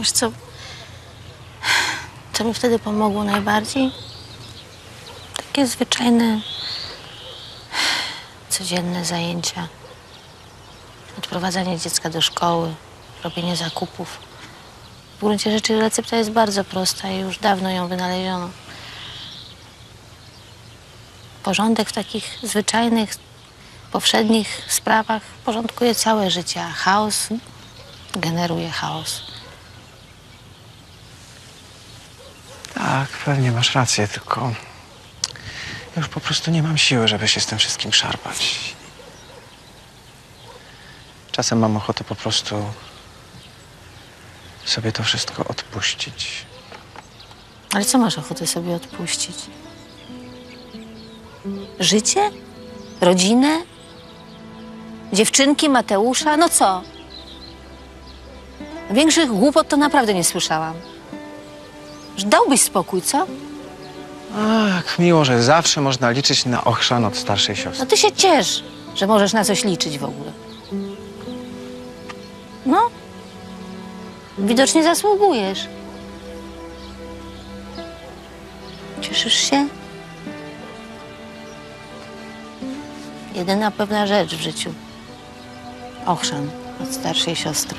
Wiesz co? Co mi wtedy pomogło najbardziej? Takie zwyczajne, codzienne zajęcia. Odprowadzanie dziecka do szkoły, robienie zakupów. W gruncie rzeczy recepta jest bardzo prosta i już dawno ją wynaleziono. Porządek w takich zwyczajnych, powszednich sprawach porządkuje całe życie, a chaos generuje chaos. Tak, pewnie masz rację, tylko ja już po prostu nie mam siły, żeby się z tym wszystkim szarpać. Czasem mam ochotę po prostu sobie to wszystko odpuścić. Ale co masz ochotę sobie odpuścić? Życie? Rodzinę? Dziewczynki Mateusza? No co? Większych głupot to naprawdę nie słyszałam. Że Dałbyś spokój, co? Ach, miło, że zawsze można liczyć na ochrzan od starszej siostry. No ty się ciesz, że możesz na coś liczyć w ogóle. No, widocznie zasługujesz. Cieszysz się? Jedyna pewna rzecz w życiu. Ochrzan od starszej siostry.